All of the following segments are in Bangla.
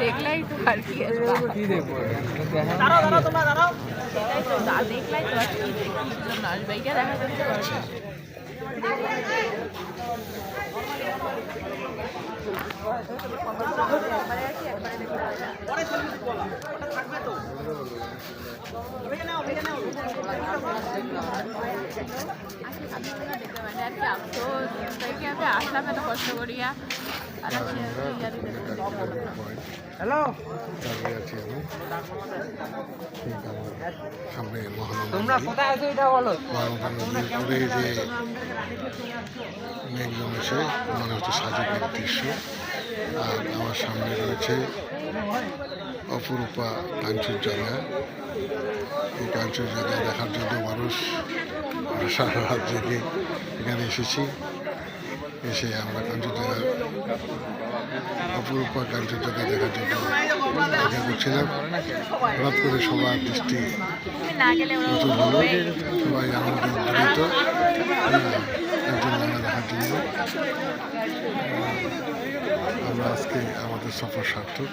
দেখলাই তো আর কি দেখলাই তো আর কি দেখি আসবে? দেখা যাচ্ছে। আসলাম এত কষ্ট করিয়া আর হ্যালো। আছি আমি। সামনে যে মেঘ জমেছে মনে হচ্ছে সাজেকের দৃশ্য। আর আমার সামনে রয়েছে অপরূপা কাঞ্চনজঙ্ঘা এই কাঞ্চনজঙ্ঘা দেখার জন্য মানুষ সারা রাত জেগে এখানে এসেছি। এসে আমরা কাঞ্চনজঙ্ঘা অপরূপা কাঞ্চনজঙ্ঘা দেখার জন্য করছিলাম। হঠাৎ করে সবার দৃষ্টি হলো। সবাই উদ্দীপিত কাঞ্চনজঙ্ঘা দেখার জন্য। আমরা আজকে আমাদের সফর সার্থক।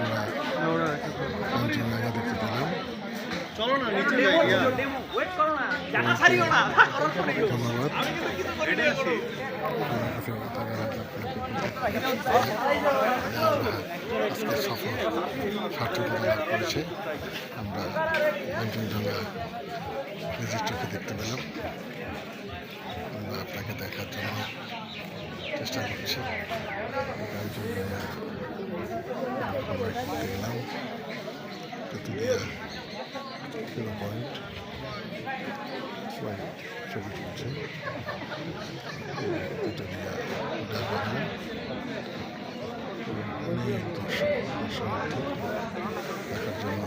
আমরা কাঞ্চনজঙ্ঘা দেখতে পেলাম। চলো না নিচে ডেমো ওয়েট করো না জানা ছাড়িও না করো করে আমি কিন্তু কিছু করি না আছি আজকে সফর সার্থকতা লাভ করেছে আমরা কাঞ্চনজঙ্ঘা নিজের চোখে দেখতে পেলাম আমরা আপনাকে দেখার জন্য চেষ্টা করছি কাঞ্চনজঙ্ঘা আমরা 俱乐部点，所以消费低一些。哎，这个呀，南方人，你多少多少，还很多。